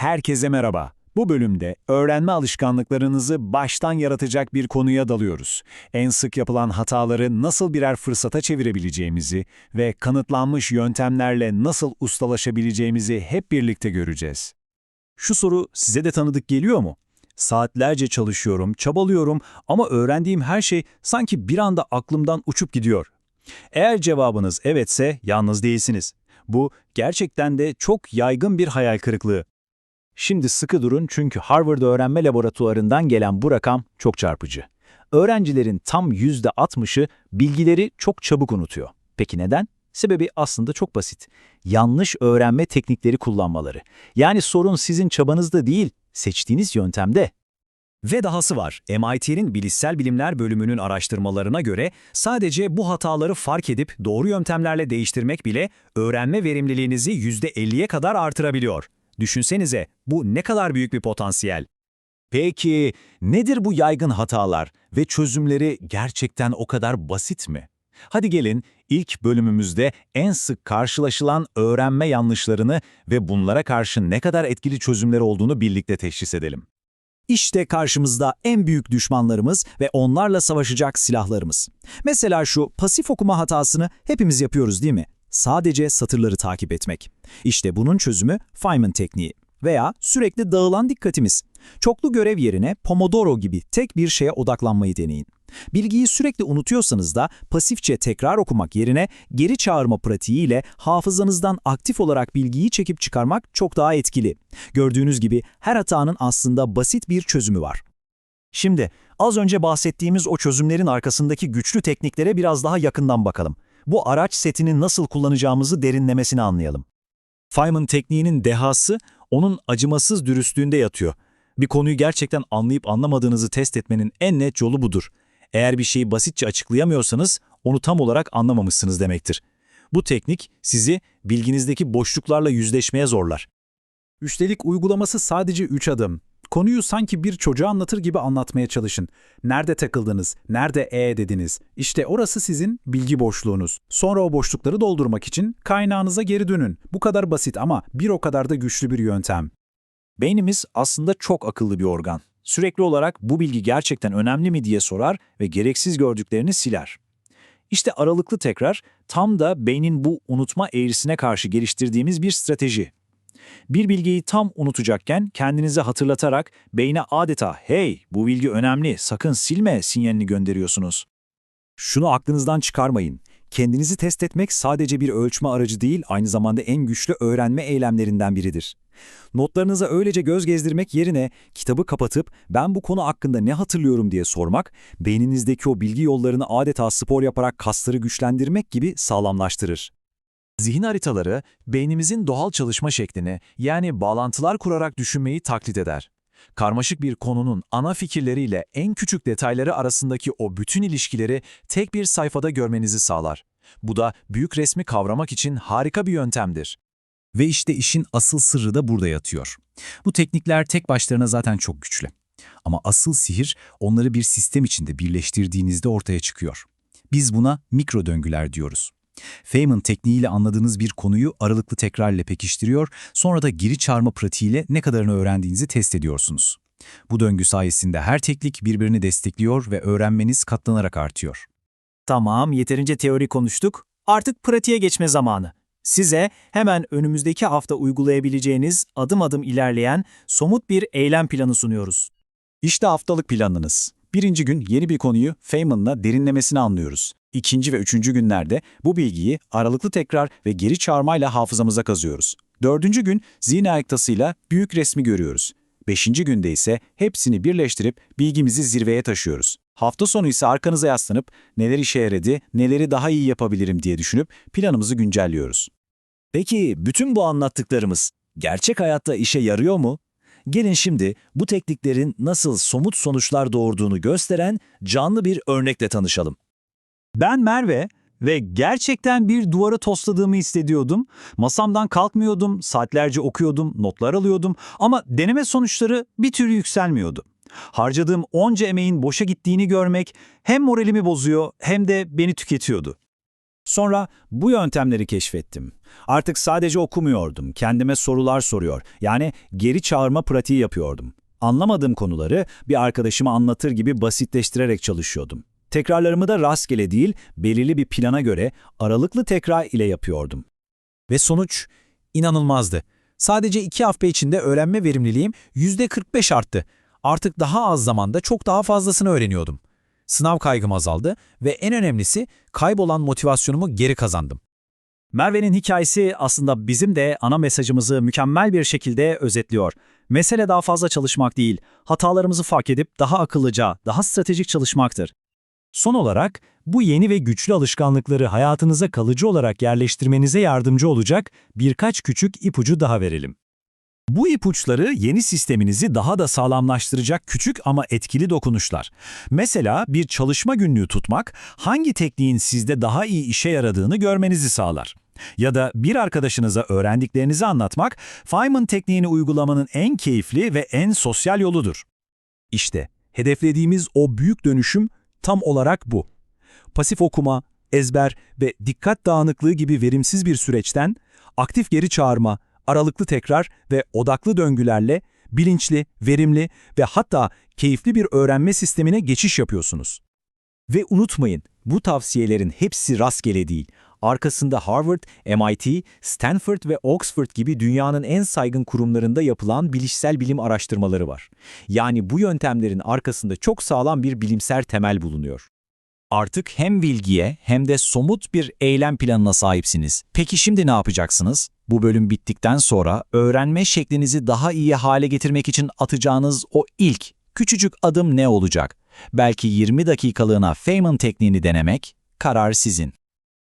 Herkese merhaba. Bu bölümde öğrenme alışkanlıklarınızı baştan yaratacak bir konuya dalıyoruz. En sık yapılan hataları nasıl birer fırsata çevirebileceğimizi ve kanıtlanmış yöntemlerle nasıl ustalaşabileceğimizi hep birlikte göreceğiz. Şu soru size de tanıdık geliyor mu? Saatlerce çalışıyorum, çabalıyorum ama öğrendiğim her şey sanki bir anda aklımdan uçup gidiyor. Eğer cevabınız evetse yalnız değilsiniz. Bu gerçekten de çok yaygın bir hayal kırıklığı. Şimdi sıkı durun çünkü Harvard Öğrenme Laboratuvarı'ndan gelen bu rakam çok çarpıcı. Öğrencilerin tam %60'ı bilgileri çok çabuk unutuyor. Peki neden? Sebebi aslında çok basit. Yanlış öğrenme teknikleri kullanmaları. Yani sorun sizin çabanızda değil, seçtiğiniz yöntemde. Ve dahası var, MIT'nin Bilişsel Bilimler bölümünün araştırmalarına göre sadece bu hataları fark edip doğru yöntemlerle değiştirmek bile öğrenme verimliliğinizi %50'ye kadar artırabiliyor. Düşünsenize, bu ne kadar büyük bir potansiyel. Peki, nedir bu yaygın hatalar ve çözümleri gerçekten o kadar basit mi? Hadi gelin ilk bölümümüzde en sık karşılaşılan öğrenme yanlışlarını ve bunlara karşı ne kadar etkili çözümler olduğunu birlikte teşhis edelim. İşte karşımızda en büyük düşmanlarımız ve onlarla savaşacak silahlarımız. Mesela şu pasif okuma hatasını hepimiz yapıyoruz değil mi? Sadece satırları takip etmek. İşte bunun çözümü Feynman tekniği veya sürekli dağılan dikkatimiz. Çoklu görev yerine Pomodoro gibi tek bir şeye odaklanmayı deneyin. Bilgiyi sürekli unutuyorsanız da pasifçe tekrar okumak yerine geri çağırma pratiğiyle hafızanızdan aktif olarak bilgiyi çekip çıkarmak çok daha etkili. Gördüğünüz gibi her hatanın aslında basit bir çözümü var. Şimdi az önce bahsettiğimiz o çözümlerin arkasındaki güçlü tekniklere biraz daha yakından bakalım. Bu araç setini nasıl kullanacağımızı derinlemesine anlayalım. Feynman tekniğinin dehası onun acımasız dürüstlüğünde yatıyor. Bir konuyu gerçekten anlayıp anlamadığınızı test etmenin en net yolu budur. Eğer bir şeyi basitçe açıklayamıyorsanız onu tam olarak anlamamışsınız demektir. Bu teknik sizi bilginizdeki boşluklarla yüzleşmeye zorlar. Üstelik uygulaması sadece 3 adım. Konuyu sanki bir çocuğa anlatır gibi anlatmaya çalışın. Nerede takıldınız, nerede e dediniz. İşte orası sizin bilgi boşluğunuz. Sonra o boşlukları doldurmak için kaynağınıza geri dönün. Bu kadar basit ama bir o kadar da güçlü bir yöntem. Beynimiz aslında çok akıllı bir organ. Sürekli olarak bu bilgi gerçekten önemli mi diye sorar ve gereksiz gördüklerini siler. İşte aralıklı tekrar tam da beynin bu unutma eğrisine karşı geliştirdiğimiz bir strateji. Bir bilgiyi tam unutacakken kendinize hatırlatarak beyne adeta hey bu bilgi önemli sakın silme sinyalini gönderiyorsunuz. Şunu aklınızdan çıkarmayın. Kendinizi test etmek sadece bir ölçme aracı değil, aynı zamanda en güçlü öğrenme eylemlerinden biridir. Notlarınıza öylece göz gezdirmek yerine kitabı kapatıp ben bu konu hakkında ne hatırlıyorum diye sormak, beyninizdeki o bilgi yollarını adeta spor yaparak kasları güçlendirmek gibi sağlamlaştırır. Zihin haritaları, beynimizin doğal çalışma şeklini, yani bağlantılar kurarak düşünmeyi taklit eder. Karmaşık bir konunun ana fikirleriyle en küçük detayları arasındaki o bütün ilişkileri tek bir sayfada görmenizi sağlar. Bu da büyük resmi kavramak için harika bir yöntemdir. Ve işte işin asıl sırrı da burada yatıyor. Bu teknikler tek başlarına zaten çok güçlü. Ama asıl sihir onları bir sistem içinde birleştirdiğinizde ortaya çıkıyor. Biz buna mikro döngüler diyoruz. Feynman tekniğiyle anladığınız bir konuyu aralıklı tekrarla pekiştiriyor, sonra da geri çağırma pratiğiyle ne kadarını öğrendiğinizi test ediyorsunuz. Bu döngü sayesinde her teknik birbirini destekliyor ve öğrenmeniz katlanarak artıyor. Tamam, yeterince teori konuştuk. Artık pratiğe geçme zamanı. Size hemen önümüzdeki hafta uygulayabileceğiniz adım adım ilerleyen somut bir eylem planı sunuyoruz. İşte haftalık planınız. Birinci gün yeni bir konuyu Feynman'la derinlemesine anlıyoruz. İkinci ve üçüncü günlerde bu bilgiyi aralıklı tekrar ve geri çağırmayla hafızamıza kazıyoruz. Dördüncü gün zihin ayaktasıyla büyük resmi görüyoruz. Beşinci günde ise hepsini birleştirip bilgimizi zirveye taşıyoruz. Hafta sonu ise arkanıza yaslanıp neler işe yaradı, neleri daha iyi yapabilirim diye düşünüp planımızı güncelliyoruz. Peki bütün bu anlattıklarımız gerçek hayatta işe yarıyor mu? Gelin şimdi bu tekniklerin nasıl somut sonuçlar doğurduğunu gösteren canlı bir örnekle tanışalım. Ben Merve ve gerçekten bir duvarı tosladığımı hissediyordum. Masamdan kalkmıyordum, saatlerce okuyordum, notlar alıyordum ama deneme sonuçları bir türlü yükselmiyordu. Harcadığım onca emeğin boşa gittiğini görmek hem moralimi bozuyor hem de beni tüketiyordu. Sonra bu yöntemleri keşfettim. Artık sadece okumuyordum, kendime sorular soruyor. Yani geri çağırma pratiği yapıyordum. Anlamadığım konuları bir arkadaşıma anlatır gibi basitleştirerek çalışıyordum. Tekrarlarımı da rastgele değil, belirli bir plana göre aralıklı tekrar ile yapıyordum. Ve sonuç inanılmazdı. Sadece iki hafta içinde öğrenme verimliliğim %45 arttı. Artık daha az zamanda çok daha fazlasını öğreniyordum. Sınav kaygım azaldı ve en önemlisi kaybolan motivasyonumu geri kazandım. Merve'nin hikayesi aslında bizim de ana mesajımızı mükemmel bir şekilde özetliyor. Mesele daha fazla çalışmak değil, hatalarımızı fark edip daha akıllıca, daha stratejik çalışmaktır. Son olarak, bu yeni ve güçlü alışkanlıkları hayatınıza kalıcı olarak yerleştirmenize yardımcı olacak birkaç küçük ipucu daha verelim. Bu ipuçları yeni sisteminizi daha da sağlamlaştıracak küçük ama etkili dokunuşlar. Mesela bir çalışma günlüğü tutmak, hangi tekniğin sizde daha iyi işe yaradığını görmenizi sağlar. Ya da bir arkadaşınıza öğrendiklerinizi anlatmak, Feynman tekniğini uygulamanın en keyifli ve en sosyal yoludur. İşte hedeflediğimiz o büyük dönüşüm tam olarak bu. Pasif okuma, ezber ve dikkat dağınıklığı gibi verimsiz bir süreçten aktif geri çağırma, aralıklı tekrar ve odaklı döngülerle bilinçli, verimli ve hatta keyifli bir öğrenme sistemine geçiş yapıyorsunuz. Ve unutmayın, bu tavsiyelerin hepsi rastgele değil. Arkasında Harvard, MIT, Stanford ve Oxford gibi dünyanın en saygın kurumlarında yapılan bilişsel bilim araştırmaları var. Yani bu yöntemlerin arkasında çok sağlam bir bilimsel temel bulunuyor. Artık hem bilgiye hem de somut bir eylem planına sahipsiniz. Peki şimdi ne yapacaksınız? Bu bölüm bittikten sonra öğrenme şeklinizi daha iyi hale getirmek için atacağınız o ilk, küçücük adım ne olacak? Belki 20 dakikalığına Feynman tekniğini denemek, karar sizin.